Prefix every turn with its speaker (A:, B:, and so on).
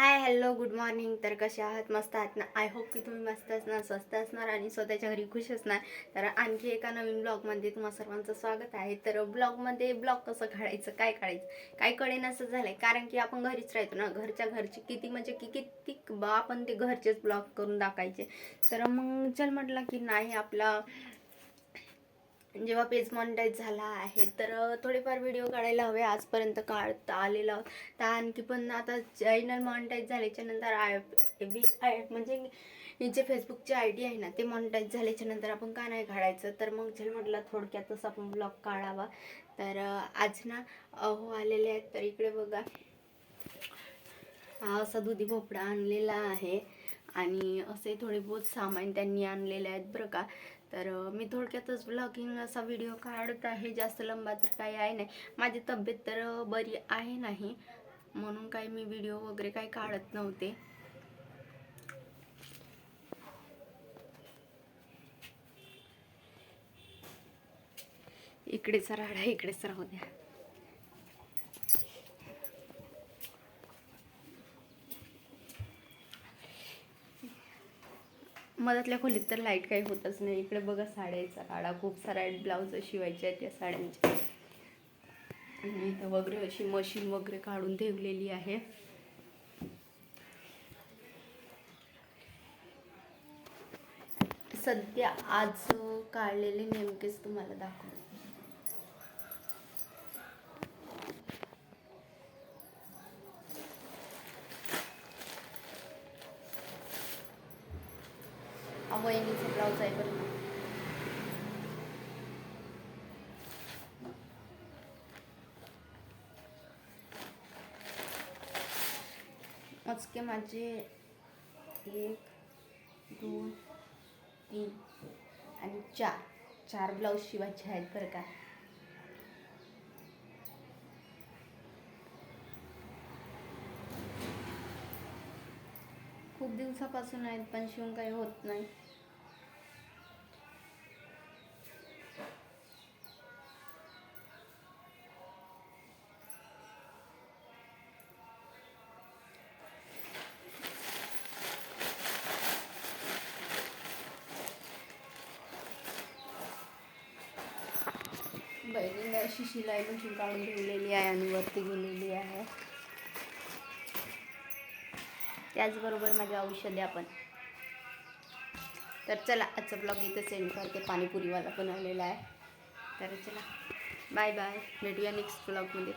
A: Hi hello good morning तर कसे आहात? मस्त आहात ना? आय होप की तुम्ही मस्त असणार स्वस्त असणार आणि स्वतःच्या घरी खुश असणार. तर आणखी एका नवीन ब्लॉगमध्ये तुम्हा सर्वांचं स्वागत आहे. तर ब्लॉगमध्ये ब्लॉग कसं काढायचं काय काढायचं? काय कळेन असं झालंय. कारण की आपण घरीच राहतो ना. घरच्या घरची किती म्हणजे की किती बा आपण ते घरचेच ब्लॉग करून दाखवायचे. तर मग चल म्हटलं की नाही आपला जेव्हा पेज मॉनिटाईज झाला आहे तर थोडेफार व्हिडिओ काढायला हवे आजपर्यंत काढता आलेला. तर आणखी पण आता चॅनल मॉनिटाईज झाल्याच्यानंतर आय बी आय म्हणजे जे फेसबुकची आय डी आहे ना ते मॉनिटाईज झाल्याच्यानंतर आपण का नाही काढायचं? तर मग झेल म्हटलं थोडक्यातच आपण ब्लॉग काढावा. तर आज ना अहो आलेले आहेत तर इकडे बघा. हा असा दुधी भोपळा आणलेला आहे. आणि असे थोडे बहुत सामान त्यांनी आणलेले आहेत बरं का. तर मी थोडक्यातच ब्लॉगिंग असा व्हिडिओ काढत आहे. जास्त लंबा तर काही आहे नाही. माझी तब्येत तर बरी आहे नाही. म्हणून काही मी व्हिडिओ वगैरे काही काढत नव्हते. इकडेच राडा इकडेच राहू द्या. मधातल्या खोलीत तर लाइट काही होतच नाही. इकडे बघा साड्याचा काढा. खूप साऱ्या ब्लाऊज शिवायचे आहेत त्या साड्यांच्या आणि इथं वगैरे अशी मशीन वगैरे काढून ठेवलेली आहे. सध्या आज काढलेले नेमकेच तुम्हाला दाखवते. हा वहिनीचा ब्लाऊज आहे बरं का. मोजके माझे एक दोन तीन आणि चार चार ब्लाऊज शिवायचे आहेत बरं का खूप दिवसापासून आहेत पण शिवून काही होत नाही. बहिणीने अशी शिलाई मशीन काढून ठेवलेली आहे आणि वरती गेलेली आहे. त्याचबरोबर माझ्या औषधे आपण. तर चला आजचा ब्लॉग इथं सेंड करते. पाणीपुरीवाला पण आलेला आहे. तर चला बाय बाय भेटूया नेक्स्ट ब्लॉगमध्ये